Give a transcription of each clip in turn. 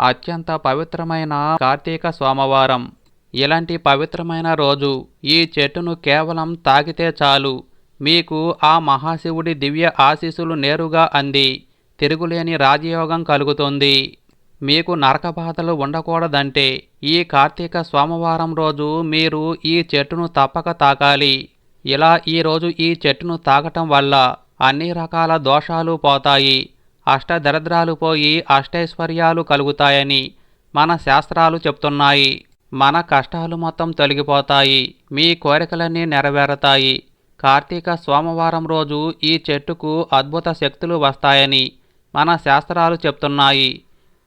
అత్యంత పవిత్రమైన కార్తీక సోమవారం. ఇలాంటి పవిత్రమైన రోజు ఈ చెట్టును కేవలం తాకితే చాలు. మీకు ఆ మహాశివుడి దివ్య ఆశీస్సులు నేరుగా అంది. తిరుగులేని రాజయోగం కలుగుతుంది. మీకు నరక బాధలు ఉండకూడదంటే ఈ కార్తీక సోమవారం రోజు మీరు ఈ చెట్టును తప్పక తాకాలి. ఇలా ఈరోజు ఈ చెట్టును తాకటం వల్ల అన్ని రకాల దోషాలు పోతాయి. అష్టదరిద్రాలు పోయి అష్టైశ్వర్యాలు కలుగుతాయని మన శాస్త్రాలు చెప్తున్నాయి. మన కష్టాలు మొత్తం తొలగిపోతాయి. మీ కోరికలన్నీ నెరవేరతాయి. కార్తీక సోమవారం రోజు ఈ చెట్టుకు అద్భుత శక్తులు వస్తాయని మన శాస్త్రాలు చెప్తున్నాయి.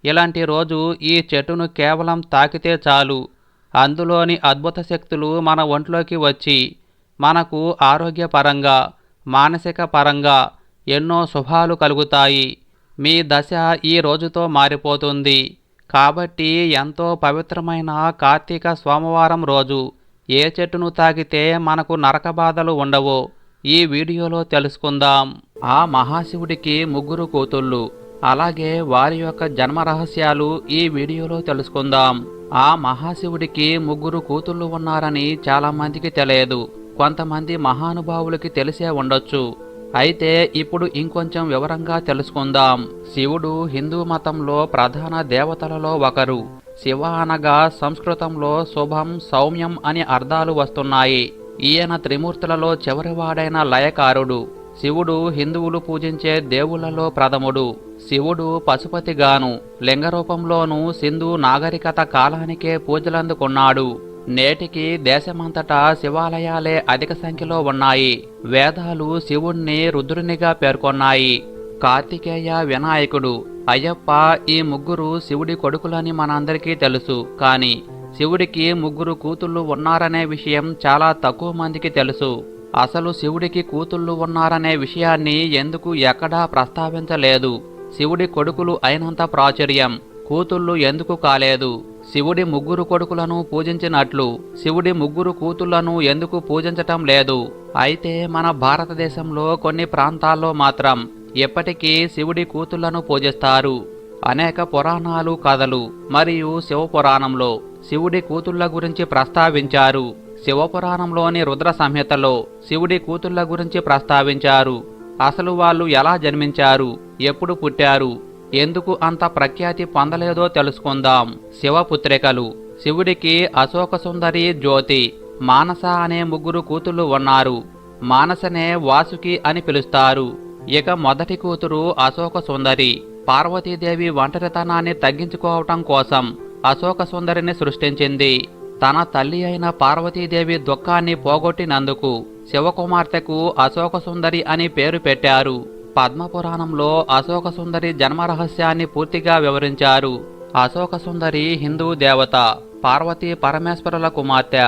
ఇలాంటి రోజు ఈ చెట్టును కేవలం తాకితే చాలు. అందులోని అద్భుత శక్తులు మన ఒంట్లోకి వచ్చి మనకు ఆరోగ్యపరంగా మానసిక పరంగా ఎన్నో శుభాలు కలుగుతాయి. మీ దశ ఈ రోజుతో మారిపోతుంది. కాబట్టి ఎంతో పవిత్రమైన కార్తీక సోమవారం రోజు ఏ చెట్టును తాకితే మనకు నరక బాధలు ఉండవో ఈ వీడియోలో తెలుసుకుందాం. ఆ మహాశివుడికి ముగ్గురు కూతుళ్ళు. అలాగే వారి యొక్క జన్మ రహస్యాలు ఈ వీడియోలో తెలుసుకుందాం. ఆ మహాశివుడికి ముగ్గురు కూతుళ్ళు ఉన్నారని చాలామందికి తెలియదు. కొంతమంది మహానుభావులకి తెలిసే ఉండొచ్చు. అయితే ఇప్పుడు ఇంకొంచెం వివరంగా తెలుసుకుందాం. శివుడు హిందూ మతంలో ప్రధాన దేవతలలో ఒకరు. శివ అనగా సంస్కృతంలో శుభం సౌమ్యం అని అర్థాలు వస్తున్నాయి. ఈయన త్రిమూర్తులలో చివరివాడైన లయకారుడు. శివుడు హిందువులు పూజించే దేవుళ్ళలో ప్రథముడు. శివుడు పశుపతిగాను లింగరూపంలోనూ సింధు నాగరికత కాలానికే పూజలందుకున్నాడు. నేటికి దేశమంతటా శివాలయాలే అధిక సంఖ్యలో ఉన్నాయి. వేదాలు శివుణ్ణి రుద్రునిగా పేర్కొన్నాయి. కార్తికేయ వినాయకుడు అయ్యప్ప ఈ ముగ్గురు శివుడి కొడుకులని మనందరికీ తెలుసు. కానీ శివుడికి ముగ్గురు కూతుళ్ళు ఉన్నారనే విషయం చాలా తక్కువ మందికి తెలుసు. అసలు శివుడికి కూతుళ్ళు ఉన్నారనే విషయాన్ని ఎందుకు ఎక్కడా ప్రస్తావించలేదు. శివుడి కొడుకులు అయినంత ప్రాచుర్యం కూతుళ్ళు ఎందుకు కాలేదు? శివుడి ముగ్గురు కొడుకులను పూజించినట్లు శివుడి ముగ్గురు కూతుళ్ళను ఎందుకు పూజించటం లేదు? అయితే మన భారతదేశంలో కొన్ని ప్రాంతాల్లో మాత్రం ఎప్పటికీ శివుడి కూతుళ్ళను పూజిస్తారు. అనేక పురాణాలు కథలు మరియు శివపురాణంలో శివుడి కూతుళ్ళ గురించి ప్రస్తావించారు. శివపురాణంలోని రుద్ర సంహితలో శివుడి కూతుళ్ళ గురించి ప్రస్తావించారు. అసలు వాళ్ళు ఎలా జన్మించారు? ఎప్పుడు పుట్టారు? ఎందుకు అంత ప్రఖ్యాతి పొందలేదో తెలుసుకుందాం. శివపుత్రికలు శివుడికి అశోక సుందరి జ్యోతి మానస అనే ముగ్గురు కూతుళ్ళు ఉన్నారు. మానసనే వాసుకి అని పిలుస్తారు. ఇక మొదటి కూతురు అశోక సుందరి పార్వతీదేవి ఒంటరితనాన్ని తగ్గించుకోవటం కోసం అశోక సుందరిని సృష్టించింది. తన తల్లి అయిన పార్వతీదేవి దుఃఖాన్ని పోగొట్టినందుకు శివకుమార్తెకు అశోక సుందరి అని పేరు పెట్టారు. పద్మపురాణంలో అశోక సుందరి జన్మ రహస్యాన్ని పూర్తిగా వివరించారు. అశోక సుందరి హిందూ దేవత పార్వతీ పరమేశ్వరుల కుమార్తె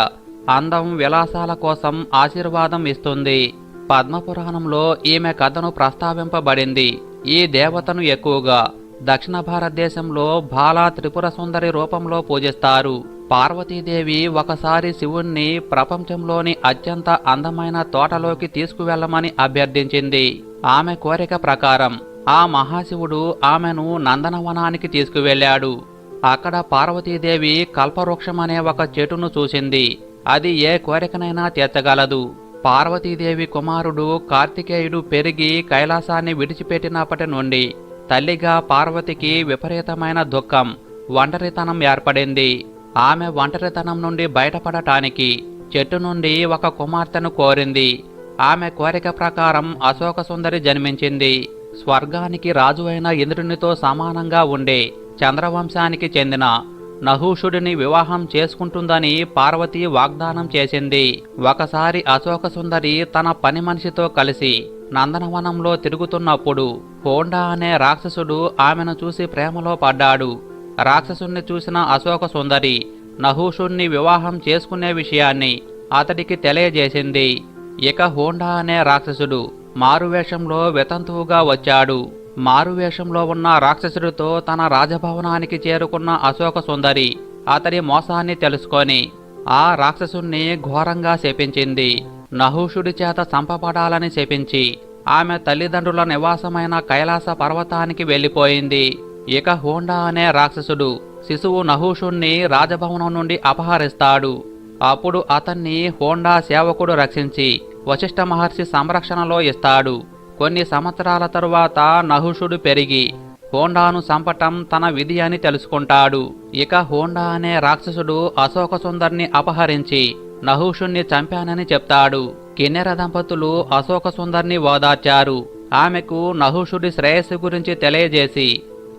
అందం విలాసాల కోసం ఆశీర్వాదం ఇస్తుంది. పద్మపురాణంలో ఈమె కథను ప్రస్తావింపబడింది. ఈ దేవతను ఎక్కువగా దక్షిణ భారతదేశంలో బాలా త్రిపుర సుందరి రూపంలో పూజిస్తారు. పార్వతీదేవి ఒకసారి శివుణ్ణి ప్రపంచంలోని అత్యంత అందమైన తోటలోకి తీసుకువెళ్ళమని అభ్యర్థించింది. ఆమె కోరిక ప్రకారం ఆ మహాశివుడు ఆమెను నందనవనానికి తీసుకువెళ్ళాడు. అక్కడ పార్వతీదేవి కల్పవృక్షం అనే ఒక చెట్టును చూసింది. అది ఏ కోరికనైనా తీర్చగలదు. పార్వతీదేవి కుమారుడు కార్తికేయుడు పెరిగి కైలాసాన్ని విడిచిపెట్టినప్పటి నుండి తల్లిగా పార్వతికి విపరీతమైన దుఃఖం ఒంటరితనం ఏర్పడింది. ఆమె ఒంటరితనం నుండి బయటపడటానికి చెట్టు నుండి ఒక కుమార్తెను కోరింది. ఆమె కోరిక ప్రకారం అశోక సుందరి జన్మించింది. స్వర్గానికి రాజు అయిన ఇంద్రునితో సమానంగా ఉండే చంద్రవంశానికి చెందిన నహూషుడిని వివాహం చేసుకుంటుందని పార్వతి వాగ్దానం చేసింది. ఒకసారి అశోక సుందరి తన పని మనిషితో కలిసి నందనవనంలో తిరుగుతున్నప్పుడు హోండా అనే రాక్షసుడు ఆమెను చూసి ప్రేమలో పడ్డాడు. రాక్షసుణ్ణి చూసిన అశోక సుందరి నహూషుణ్ణి వివాహం చేసుకునే విషయాన్ని అతడికి తెలియజేసింది. ఇక హోండా అనే రాక్షసుడు మారువేషంలో వితంతువుగా వచ్చాడు. మారువేషంలో ఉన్న రాక్షసుడితో తన రాజభవనానికి చేరుకున్న అశోక సుందరి అతడి మోసాన్ని తెలుసుకొని ఆ రాక్షసుణ్ణి ఘోరంగా శపించింది. నహూషుడి చేత చంపబడాలని శపించి ఆమె తల్లిదండ్రుల నివాసమైన కైలాస పర్వతానికి వెళ్ళిపోయింది. ఇక హోండా అనే రాక్షసుడు శిశువు నహూషుణ్ణి రాజభవనం నుండి అపహరిస్తాడు. అప్పుడు అతన్ని హోండా సేవకుడు రక్షించి వశిష్ఠ మహర్షి సంరక్షణలో ఇస్తాడు. కొన్ని సంవత్సరాల తరువాత నహుషుడు పెరిగి హోండాను చంపటం తన విధి అని తెలుసుకుంటాడు. ఇక హోండా అనే రాక్షసుడు అశోక సుందర్ని అపహరించి నహుషుణ్ణి చంపానని చెప్తాడు. కిన్నెర దంపతులు అశోక సుందర్ని ఓదార్చారు. ఆమెకు నహుషుడి శ్రేయస్సు గురించి తెలియజేసి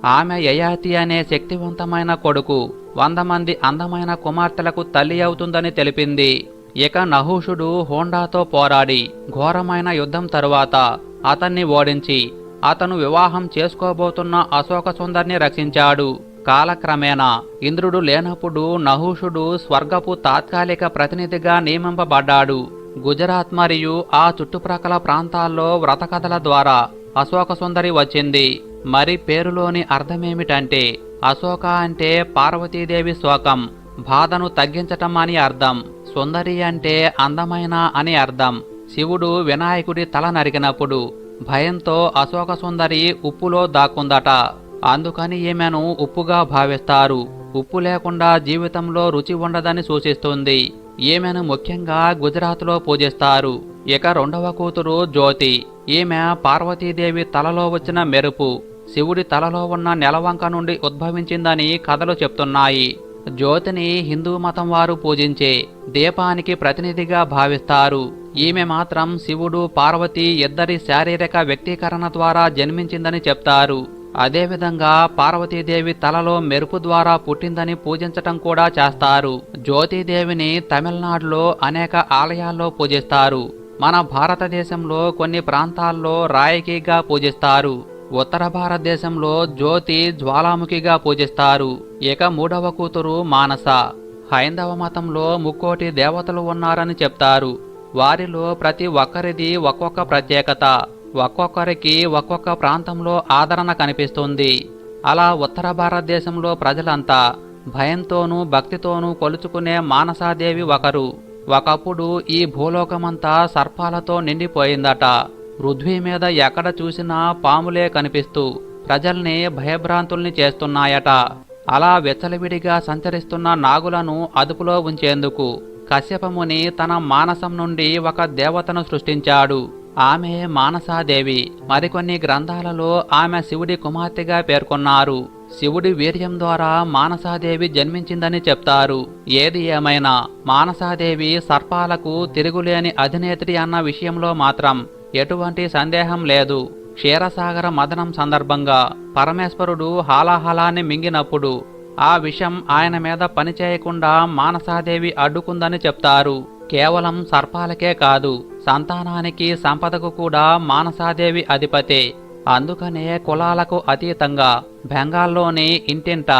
ఆమె యయాతి అనే శక్తివంతమైన కొడుకు వంద మంది అందమైన కుమార్తెలకు తల్లి అవుతుందని తెలిపింది ఇక నహూషుడు హోండాతో పోరాడి ఘోరమైన యుద్ధం తరువాత అతన్ని ఓడించి అతను వివాహం చేసుకోబోతున్న అశోక సుందర్ని రక్షించాడు. కాలక్రమేణా ఇంద్రుడు లేనప్పుడు నహూషుడు స్వర్గపు తాత్కాలిక ప్రతినిధిగా నియమింపబడ్డాడు. గుజరాత్ మరియు ఆ చుట్టుప్రక్కల ప్రాంతాల్లో వ్రతకథల ద్వారా అశోక సుందరి వచ్చింది. మరి పేరులోని అర్థమేమిటంటే అశోక అంటే పార్వతీదేవి శోకం బాధను తగ్గించటం అని అర్థం సుందరి అంటే అందమైన అని అర్థం. శివుడు వినాయకుడి తల నరికినప్పుడు భయంతో అశోక సుందరి ఉప్పులో దాక్కుందట. అందుకని ఈమెను ఉప్పుగా భావిస్తారు. ఉప్పు లేకుండా జీవితంలో రుచి ఉండదని సూచిస్తుంది. ఈమెను ముఖ్యంగా గుజరాత్లో పూజిస్తారు. ఇక రెండవ కూతురు జ్యోతి. ఈమె పార్వతీదేవి తలలో వచ్చిన మెరుపు. శివుడి తలలో ఉన్న నెలవంక నుండి ఉద్భవించిందని కథలు చెప్తున్నాయి. జ్యోతిని హిందూ మతం వారు పూజించే దీపానికి ప్రతినిధిగా భావిస్తారు. ఈమె మాత్రం శివుడు పార్వతి ఇద్దరి శారీరక వ్యక్తీకరణ ద్వారా జన్మించిందని చెప్తారు. అదేవిధంగా పార్వతీదేవి తలలో మెరుపు ద్వారా పుట్టిందని పూజించటం కూడా చేస్తారు. జ్యోతిదేవిని తమిళనాడులో అనేక ఆలయాల్లో పూజిస్తారు. మన భారతదేశంలో కొన్ని ప్రాంతాల్లో రాయకీగా పూజిస్తారు. ఉత్తర భారతదేశంలో జ్యోతి జ్వాలాముఖిగా పూజిస్తారు. ఇక మూడవ కూతురు మానస. హైందవ మతంలో ముక్కోటి దేవతలు ఉన్నారని చెప్తారు. వారిలో ప్రతి ఒక్కరిది ఒక్కొక్క ప్రత్యేకత. ఒక్కొక్కరికి ఒక్కొక్క ప్రాంతంలో ఆదరణ కనిపిస్తుంది. అలా ఉత్తర భారతదేశంలో ప్రజలంతా భయంతోనూ భక్తితోనూ కొలుచుకునే మానసాదేవి ఒకరు. ఒకప్పుడు ఈ భూలోకమంతా సర్పాలతో నిండిపోయిందట. పృథ్వీ మీద ఎక్కడ చూసినా పాములే కనిపిస్తూ ప్రజల్ని భయభ్రాంతుల్ని చేస్తున్నాయట. అలా వెచ్చలవిడిగా సంచరిస్తున్న నాగులను అదుపులో ఉంచేందుకు కశ్యపముని తన మానసం నుండి ఒక దేవతను సృష్టించాడు. ఆమె మానసాదేవి. మరికొన్ని గ్రంథాలలో ఆమె శివుడి కుమార్తెగా పేర్కొన్నారు. శివుడి వీర్యం ద్వారా మానసాదేవి జన్మించిందని చెప్తారు. ఏది ఏమైనా మానసాదేవి సర్పాలకు తిరుగులేని అధినేత్రి అన్న విషయంలో మాత్రం ఎటువంటి సందేహం లేదు. క్షీరసాగర మదనం సందర్భంగా పరమేశ్వరుడు హాలాహలాన్ని మింగినప్పుడు ఆ విషం ఆయన మీద పనిచేయకుండా మానసాదేవి అడ్డుకుందని చెప్తారు. కేవలం సర్పాలకే కాదు సంతానానికి సంపదకు కూడా మానసాదేవి అధిపతే. అందుకనే కులాలకు అతీతంగా బెంగాల్లోని ఇంటింట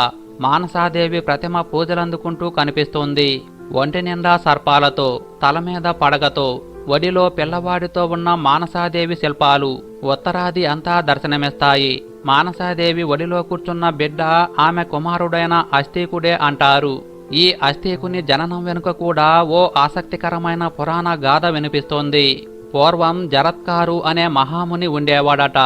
మానసాదేవి ప్రతిమ పూజలందుకుంటూ కనిపిస్తుంది. ఒంటి నిండా సర్పాలతో తల మీద పడగతో ఒడిలో పిల్లవాడితో ఉన్న మానసాదేవి శిల్పాలు ఉత్తరాది అంతా దర్శనమిస్తాయి. మానసాదేవి ఒడిలో కూర్చున్న బిడ్డ ఆమె కుమారుడైన అస్థీకుడే అంటారు. ఈ అస్థీకుని జననం వెనుక కూడా ఓ ఆసక్తికరమైన పురాణ గాథ వినిపిస్తోంది. పూర్వం జరత్కారు అనే మహాముని ఉండేవాడట.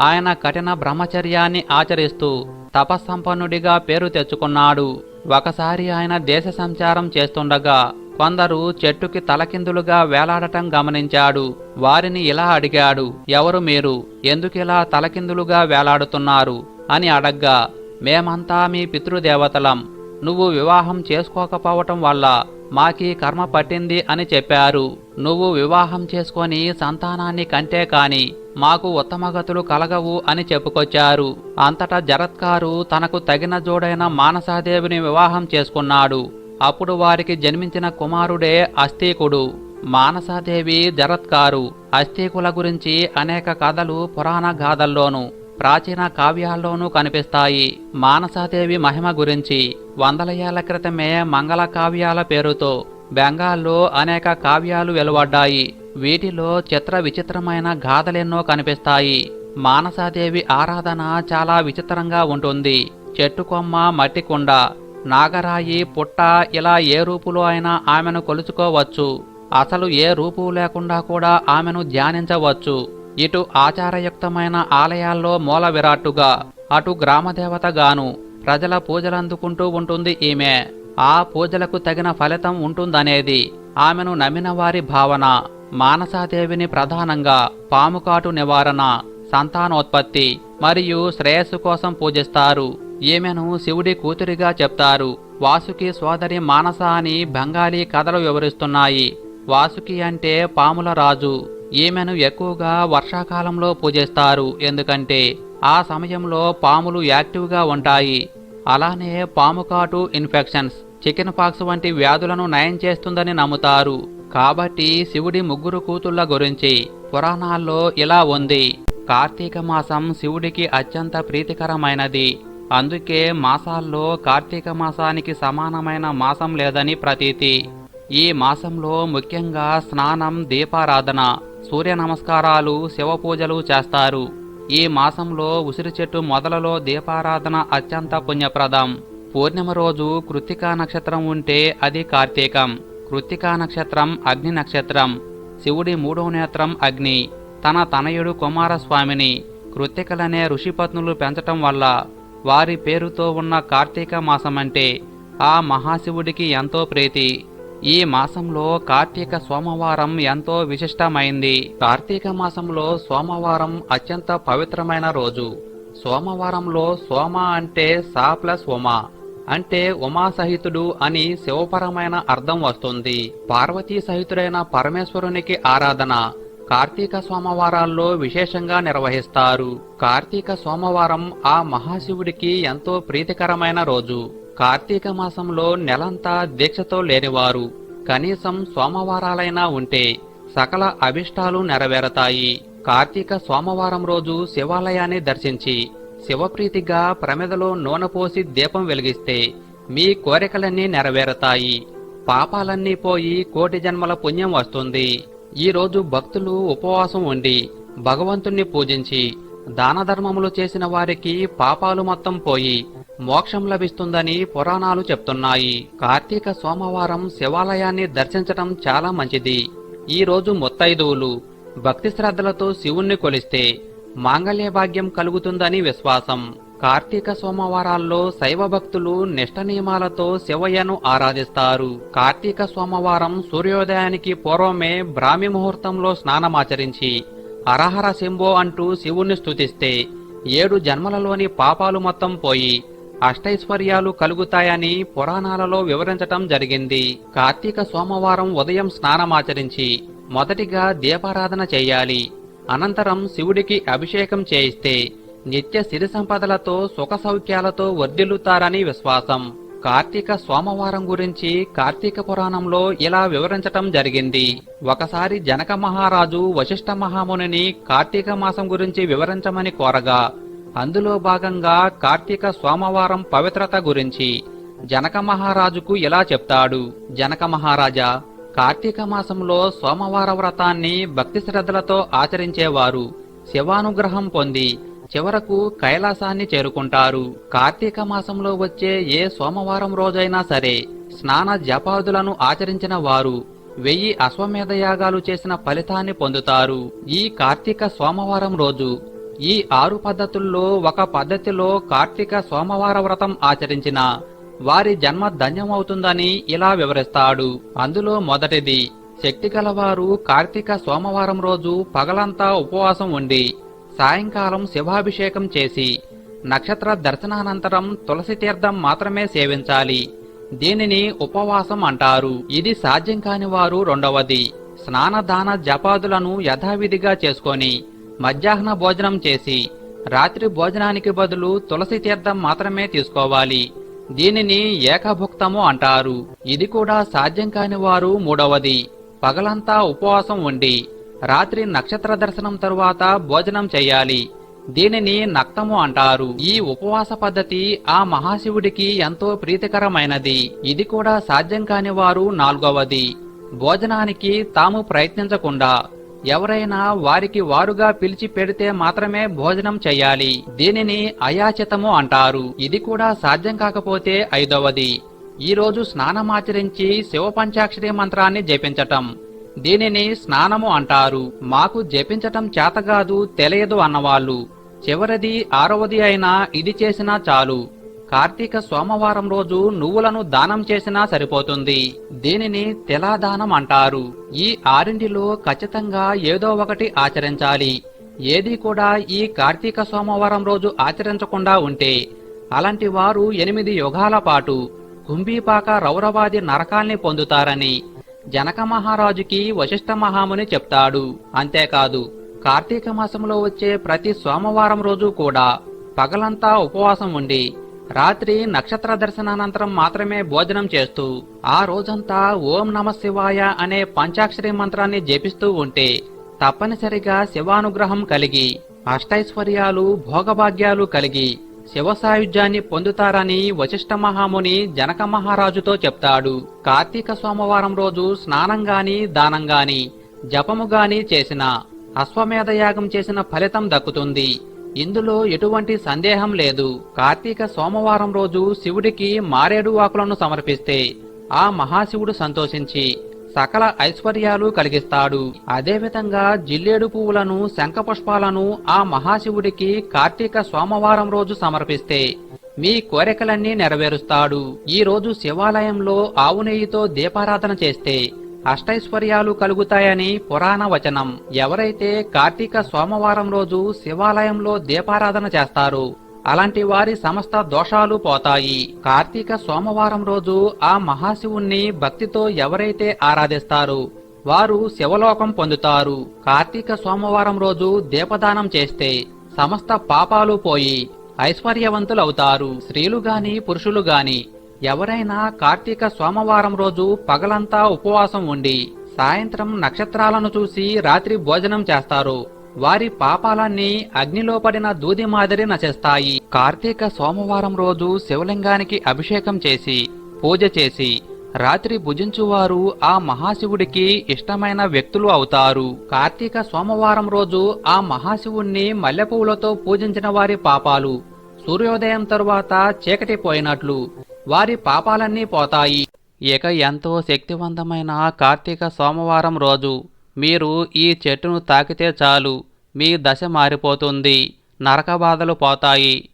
ఆయన కఠిన బ్రహ్మచర్యాన్ని ఆచరిస్తూ తపస్సంపన్నుడిగా పేరు తెచ్చుకున్నాడు. ఒకసారి ఆయన దేశ సంచారం చేస్తుండగా కొందరు చెట్టుకి తలకిందులుగా వేలాడటం గమనించాడు. వారిని ఇలా అడిగాడు ఎవరు మీరు? ఎందుకిలా తలకిందులుగా వేలాడుతున్నారు? అని అడగ్గా మేమంతా మీ పితృదేవతలం. నువ్వు వివాహం చేసుకోకపోవటం వల్ల మాకీ కర్మ పట్టింది అని చెప్పారు. నువ్వు వివాహం చేసుకొని సంతానాన్ని కంటే కాని మాకు ఉత్తమగతులు కలగవు అని చెప్పుకొచ్చారు. అంతటా జరత్కారు తనకు తగిన జోడైన మానసాదేవిని వివాహం చేసుకున్నాడు. అప్పుడు వారికి జన్మించిన కుమారుడే అస్థీకుడు మానసాదేవి జరత్కారు. అస్థీకుల గురించి అనేక కథలు పురాణ గాథల్లోనూ ప్రాచీన కావ్యాల్లోనూ కనిపిస్తాయి. మానసాదేవి మహిమ గురించి వందల ఏళ్ళ క్రితమే మంగళ కావ్యాల పేరుతో బెంగాల్లో అనేక కావ్యాలు వెలువడ్డాయి. వీటిలో చిత్ర విచిత్రమైన గాథలెన్నో కనిపిస్తాయి. మానసాదేవి ఆరాధన చాలా విచిత్రంగా ఉంటుంది. చెట్టు కొమ్మ మట్టి కుండ నాగరాయి పుట్ట ఇలా ఏ రూపులో అయినా ఆమెను కొలుచుకోవచ్చు. అసలు ఏ రూపు లేకుండా కూడా ఆమెను ధ్యానించవచ్చు. ఇటు ఆచారయుక్తమైన ఆలయాల్లో మూల విరాట్టుగా అటు గ్రామదేవతగాను ప్రజల పూజలందుకుంటూ ఉంటుంది ఈమె. ఆ పూజలకు తగిన ఫలితం ఉంటుందనేది ఆమెను నమ్మిన వారి భావన. మానసాదేవిని ప్రధానంగా పాముకాటు నివారణ సంతానోత్పత్తి మరియు శ్రేయస్సు కోసం పూజిస్తారు. ఈమెను శివుడి కూతురిగా చెప్తారు. వాసుకి సోదరి మానస అని బెంగాలీ కథలు వివరిస్తున్నాయి. వాసుకి అంటే పాముల రాజు. ఈమెను ఎక్కువగా వర్షాకాలంలో పూజిస్తారు. ఎందుకంటే ఆ సమయంలో పాములు యాక్టివ్గా ఉంటాయి. అలానే పాముకాటు ఇన్ఫెక్షన్స్ చికెన్ పాక్స్ వంటి వ్యాధులను నయం చేస్తుందని నమ్ముతారు. కాబట్టి శివుడి ముగ్గురు కూతుళ్ళ గురించి పురాణాల్లో ఇలా ఉంది. కార్తీక మాసం శివుడికి అత్యంత ప్రీతికరమైనది. అందుకే మాసాల్లో కార్తీక మాసానికి సమానమైన మాసం లేదని ప్రతీతి. ఈ మాసంలో ముఖ్యంగా స్నానం దీపారాధన సూర్య నమస్కారాలు శివ పూజలు చేస్తారు. ఈ మాసంలో ఉసిరి చెట్టు మొదలలో దీపారాధన అత్యంత పుణ్యప్రదం. పూర్ణిమ రోజు కృత్తికా నక్షత్రం ఉంటే అది కార్తీకం. కృత్తికా నక్షత్రం అగ్ని నక్షత్రం. శివుడి మూడో నేత్రం అగ్ని. తన తనయుడు కుమారస్వామిని. కృత్తికలనే ఋషిపత్నులు పెంచటం వల్ల వారి పేరుతో ఉన్న కార్తీక మాసమంటే ఆ మహాశివుడికి ఎంతో ప్రీతి. ఈ మాసంలో కార్తీక సోమవారం ఎంతో విశిష్టమైంది. కార్తీక మాసంలో సోమవారం అత్యంత పవిత్రమైన రోజు. సోమవారంలో సోమ అంటే సా ప్లస్ ఉమా. అంటే ఉమా సహితుడు అని శివపరమైన అర్థం వస్తుంది. పార్వతీ సహితుడైన పరమేశ్వరునికి ఆరాధన. కార్తీక సోమవారాల్లో విశేషంగా నిర్వహిస్తారు. కార్తీక సోమవారం ఆ మహాశివుడికి ఎంతో ప్రీతికరమైన రోజు. కార్తీక మాసంలో నెలంతా దీక్షతో లేనివారు. కనీసం సోమవారాలైనా ఉంటే సకల అభిష్టాలు నెరవేరతాయి. కార్తీక సోమవారం రోజు శివాలయాన్ని దర్శించి శివప్రీతిగా ప్రమిదలో నూనె పోసి దీపం వెలిగిస్తే మీ కోరికలన్నీ నెరవేరతాయి. పాపాలన్నీ పోయి కోటి జన్మల పుణ్యం వస్తుంది. ఈరోజు భక్తులు ఉపవాసం ఉండి భగవంతుణ్ణి పూజించి దాన ధర్మములు చేసిన వారికి పాపాలు మొత్తం పోయి మోక్షం లభిస్తుందని పురాణాలు చెప్తున్నాయి. కార్తీక సోమవారం శివాలయాన్ని దర్శించటం చాలా మంచిది. ఈ రోజు ముత్తైదువులు భక్తి శ్రద్ధలతో శివుణ్ణి కొలిస్తే మాంగళ్య భాగ్యం కలుగుతుందని విశ్వాసం. కార్తీక సోమవారాల్లో శైవ భక్తులు నిష్ట నియమాలతో శివయ్యను ఆరాధిస్తారు. కార్తీక సోమవారం సూర్యోదయానికి పూర్వమే బ్రాహ్మి ముహూర్తంలో స్నానమాచరించి అరహర శంభో అంటూ శివుణ్ణి స్తుతిస్తే ఏడు జన్మలలోని పాపాలు మొత్తం పోయి అష్టైశ్వర్యాలు కలుగుతాయని పురాణాలలో వివరించటం జరిగింది. కార్తీక సోమవారం ఉదయం స్నానమాచరించి మొదటిగా దీపారాధన చేయాలి. అనంతరం శివుడికి అభిషేకం చేయిస్తే నిత్య సిరి సంపదలతో సుఖ సౌఖ్యాలతో వర్ధిల్లుతారని విశ్వాసం. కార్తీక సోమవారం గురించి కార్తీక పురాణంలో ఇలా వివరించటం జరిగింది. ఒకసారి జనక మహారాజు వశిష్ఠ మహామునిని కార్తీక మాసం గురించి వివరించమని కోరగా అందులో భాగంగా కార్తీక సోమవారం పవిత్రత గురించి జనక మహారాజుకు ఇలా చెప్తాడు. జనక మహారాజా కార్తీక మాసంలో సోమవార వ్రతాన్ని భక్తి శ్రద్ధలతో ఆచరించేవారు. శివానుగ్రహం పొంది చివరకు కైలాసాన్ని చేరుకుంటారు. కార్తీక మాసంలో వచ్చే ఏ సోమవారం రోజైనా సరే స్నాన జపాదులను ఆచరించిన వారు వెయ్యి అశ్వమేధ యాగాలు చేసిన ఫలితాన్ని పొందుతారు. ఈ కార్తీక సోమవారం రోజు ఈ ఆరు పద్ధతుల్లో ఒక పద్ధతిలో కార్తీక సోమవార వ్రతం ఆచరించిన వారి జన్మ ధన్యమవుతుందని ఇలా వివరిస్తాడు. అందులో మొదటిది శక్తి గలవారు కార్తీక సోమవారం రోజు పగలంతా ఉపవాసం ఉండి సాయంకాలం శివాభిషేకం చేసి నక్షత్ర దర్శనానంతరం తులసి తీర్థం మాత్రమే సేవించాలి. దీనిని ఉపవాసం అంటారు. ఇది సాధ్యం కాని వారు రెండవది స్నానదాన జపాదులను యథావిధిగా చేసుకొని మధ్యాహ్న భోజనం చేసి రాత్రి భోజనానికి బదులు తులసి తీర్థం మాత్రమే తీసుకోవాలి. దీనిని ఏకభుక్తము అంటారు. ఇది కూడా సాధ్యం కాని వారు మూడవది పగలంతా ఉపవాసం ఉండి రాత్రి నక్షత్ర దర్శనం తరువాత భోజనం చేయాలి. దీనిని నక్తము అంటారు. ఈ ఉపవాస పద్ధతి ఆ మహాశివుడికి ఎంతో ప్రీతికరమైనది. ఇది కూడా సాధ్యం కాని వారు నాలుగవది. భోజనానికి తాము ప్రయత్నించకుండా ఎవరైనా వారికి వారుగా పిలిచి పెడితే మాత్రమే భోజనం చేయాలి. దీనిని అయాచితము అంటారు. ఇది కూడా సాధ్యం కాకపోతే ఐదవది. ఈరోజు స్నానమాచరించి శివ పంచాక్షరి మంత్రాన్ని జపించటం. దీనిని స్నానము అంటారు. మాకు జపించటం చేతగాదు తెలియదు అన్నవాళ్ళు. చివరిది ఆరవది అయినా ఇది చేసినా చాలు. కార్తీక సోమవారం రోజు నువ్వులను దానం చేసినా సరిపోతుంది. దీనిని తెలాదానం అంటారు. ఈ ఆరింటిలో ఖచ్చితంగా ఏదో ఒకటి ఆచరించాలి. ఏది కూడా ఈ కార్తీక సోమవారం రోజు ఆచరించకుండా ఉంటే అలాంటి వారు ఎనిమిది యుగాల పాటు కుంభీపాక రౌరవాది నరకాల్ని పొందుతారని జనక మహారాజుకి వశిష్ఠ మహాముని చెప్తాడు. అంతేకాదు కార్తీక మాసంలో వచ్చే ప్రతి సోమవారం రోజు కూడా పగలంతా ఉపవాసం ఉండి రాత్రి నక్షత్ర దర్శనానంతరం మాత్రమే భోజనం చేస్తూ ఆ రోజంతా ఓం నమ శివాయ అనే పంచాక్షరి మంత్రాన్ని జపిస్తూ ఉంటే తప్పనిసరిగా శివానుగ్రహం కలిగి అష్టైశ్వర్యాలు భోగభాగ్యాలు కలిగి శివ సాయుధ్యాన్ని పొందుతారని వశిష్ఠ మహాముని జనక మహారాజుతో చెప్తాడు. కార్తీక సోమవారం రోజు స్నానం దానంగాని దానం జపము చేసిన అశ్వమేధయాగం చేసిన ఫలితం దక్కుతుంది. ఇందులో ఎటువంటి సందేహం లేదు. కార్తీక సోమవారం రోజు శివుడికి మారేడు ఆకులను సమర్పిస్తే ఆ మహాశివుడు సంతోషించి సకల ఐశ్వర్యాలు కలిగిస్తాడు. అదేవిధంగా జిల్లేడు పువ్వులను శంఖ పుష్పాలను ఆ మహాశివుడికి కార్తీక సోమవారం రోజు సమర్పిస్తే మీ కోరికలన్నీ నెరవేరుస్తాడు. ఈ రోజు శివాలయంలో ఆవు నెయ్యితో దీపారాధన చేస్తే అష్టైశ్వర్యాలు కలుగుతాయని పురాణ వచనం. ఎవరైతే కార్తీక సోమవారం రోజు శివాలయంలో దీపారాధన చేస్తారు అలాంటి వారి సమస్త దోషాలు పోతాయి. కార్తీక సోమవారం రోజు ఆ మహాశివుణ్ణి భక్తితో ఎవరైతే ఆరాధిస్తారు వారు శివలోకం పొందుతారు. కార్తీక సోమవారం రోజు దీపదానం చేస్తే సమస్త పాపాలు పోయి ఐశ్వర్యవంతులవుతారు. స్త్రీలు గాని పురుషులు గాని ఎవరైనా కార్తీక సోమవారం రోజు పగలంతా ఉపవాసం ఉండి సాయంత్రం నక్షత్రాలను చూసి రాత్రి భోజనం చేస్తారు. వారి పాపాలన్నీ అగ్నిలో పడిన దూది మాదిరి నశిస్తాయి కార్తీక సోమవారం రోజు శివలింగానికి అభిషేకం చేసి పూజ చేసి రాత్రి భుజించువారు ఆ మహాశివుడికి ఇష్టమైన వ్యక్తులు అవుతారు. కార్తీక సోమవారం రోజు ఆ మహాశివుణ్ణి మల్లెపూలతో పూజించిన వారి పాపాలు సూర్యోదయం తరువాత చీకటి పోయినట్లు వారి పాపాలన్నీ పోతాయి. ఇక ఎంతో శక్తివంతమైన కార్తీక సోమవారం రోజు మీరు ఈ చెట్టును తాకితే చాలు మీ దశ మారిపోతుంది నరక బాధలు పోతాయి.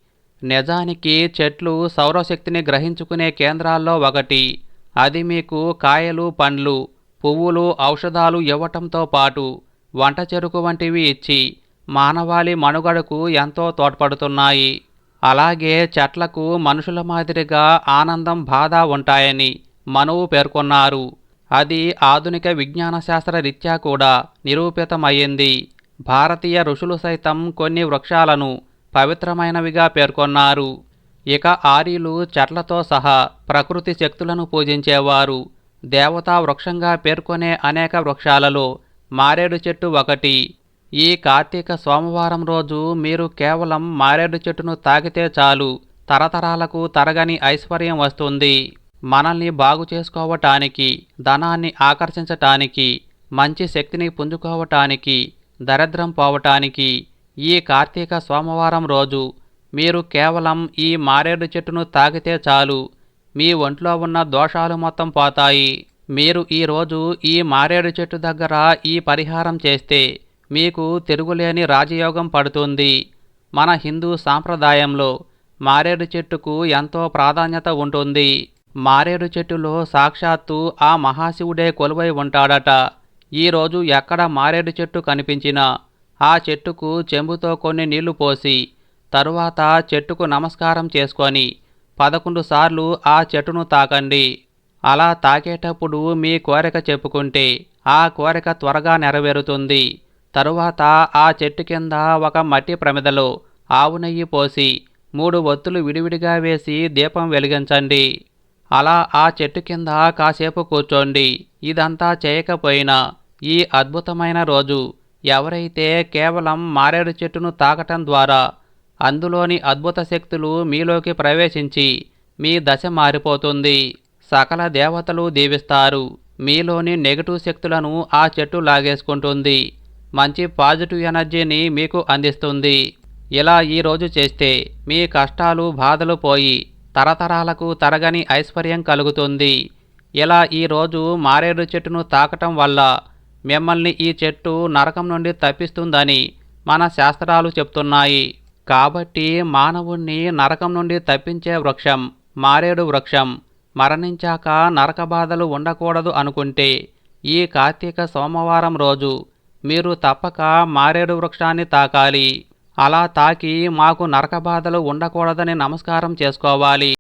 నిజానికి చెట్లు సౌరశక్తిని గ్రహించుకునే కేంద్రాల్లో ఒకటి. అది మీకు కాయలు పండ్లు పువ్వులు ఔషధాలు ఇవ్వటంతో పాటు వంట చెరుకు వంటివి ఇచ్చి మానవాళి మనుగడకు ఎంతో తోడ్పడుతున్నాయి. అలాగే చెట్లకు మనుషుల మాదిరిగా ఆనందం బాధ ఉంటాయని మనువు పేర్కొన్నారు. అది ఆధునిక విజ్ఞాన శాస్త్ర రీత్యా కూడా నిరూపితమయ్యింది. భారతీయ ఋషులు సైతం కొన్ని వృక్షాలను పవిత్రమైనవిగా పేర్కొన్నారు. ఇక ఆర్యులు చెట్లతో సహా ప్రకృతి శక్తులను పూజించేవారు. దేవతా వృక్షంగా పేర్కొనే అనేక వృక్షాలలో మారేడు చెట్టు ఒకటి. ఈ కార్తీక సోమవారం రోజు మీరు కేవలం మారేడు చెట్టును తాకితే చాలు తరతరాలకు తరగని ఐశ్వర్యం వస్తుంది. మనల్ని బాగు చేసుకోవటానికి ధనాన్ని ఆకర్షించటానికి మంచి శక్తిని పుంజుకోవటానికి దరిద్రం పోవటానికి ఈ కార్తీక సోమవారం రోజు మీరు కేవలం ఈ మారేడు చెట్టును తాకితే చాలు. మీ ఒంట్లో ఉన్న దోషాలు మొత్తం పోతాయి. మీరు ఈరోజు ఈ మారేడు చెట్టు దగ్గర ఈ పరిహారం చేస్తే మీకు తిరుగులేని రాజయోగం పడుతుంది. మన హిందూ సాంప్రదాయంలో మారేడు చెట్టుకు ఎంతో ప్రాధాన్యత ఉంటుంది. మారేడు చెట్టులో సాక్షాత్తు ఆ మహాశివుడే కొలువై ఉంటాడట. ఈరోజు ఎక్కడ మారేడు చెట్టు కనిపించినా ఆ చెట్టుకు చెంబుతో కొన్ని నీళ్ళు పోసి తరువాత చెట్టుకు నమస్కారం చేసుకొని పదకొండు సార్లు ఆ చెట్టును తాకండి. అలా తాకేటప్పుడు మీ కోరిక చెప్పుకుంటే ఆ కోరిక త్వరగా నెరవేరుతుంది. తరువాత ఆ చెట్టు కింద ఒక మట్టి ప్రమిదలో ఆవు నెయ్యి పోసి మూడు ఒత్తులు విడివిడిగా వేసి దీపం వెలిగించండి. అలా ఆ చెట్టు కింద కాసేపు కూర్చోండి. ఇదంతా చేయకపోయినా ఈ అద్భుతమైన రోజు ఎవరైతే కేవలం మారేడు చెట్టును తాకటం ద్వారా అందులోని అద్భుత శక్తులు మీలోకి ప్రవేశించి మీ దశ మారిపోతుంది. సకల దేవతలు దీవిస్తారు. మీలోని నెగటివ్ శక్తులను ఆ చెట్టు లాగేసుకుంటుంది. మంచి పాజిటివ్ ఎనర్జీని మీకు అందిస్తుంది. ఇలా ఈ రోజు చేస్తే మీ కష్టాలు బాధలు పోయి తరతరాలకు తరగని ఐశ్వర్యం కలుగుతుంది. ఇలా ఈ రోజు మారేడు చెట్టును తాకటం వల్ల మిమ్మల్ని ఈ చెట్టు నరకం నుండి తప్పిస్తుందని మన శాస్త్రాలు చెప్తున్నాయి. కాబట్టి మానవుణ్ణి నరకం నుండి తప్పించే వృక్షం మారేడు వృక్షం మరణించాక నరక బాధలు ఉండకూడదు అనుకుంటే ఈ కార్తీక సోమవారం రోజు మీరు తప్పక మారేడు వృక్షాన్ని తాకాలి. అలా తాకి మాకు నరక బాధలు ఉండకూడదని నమస్కారం చేసుకోవాలి.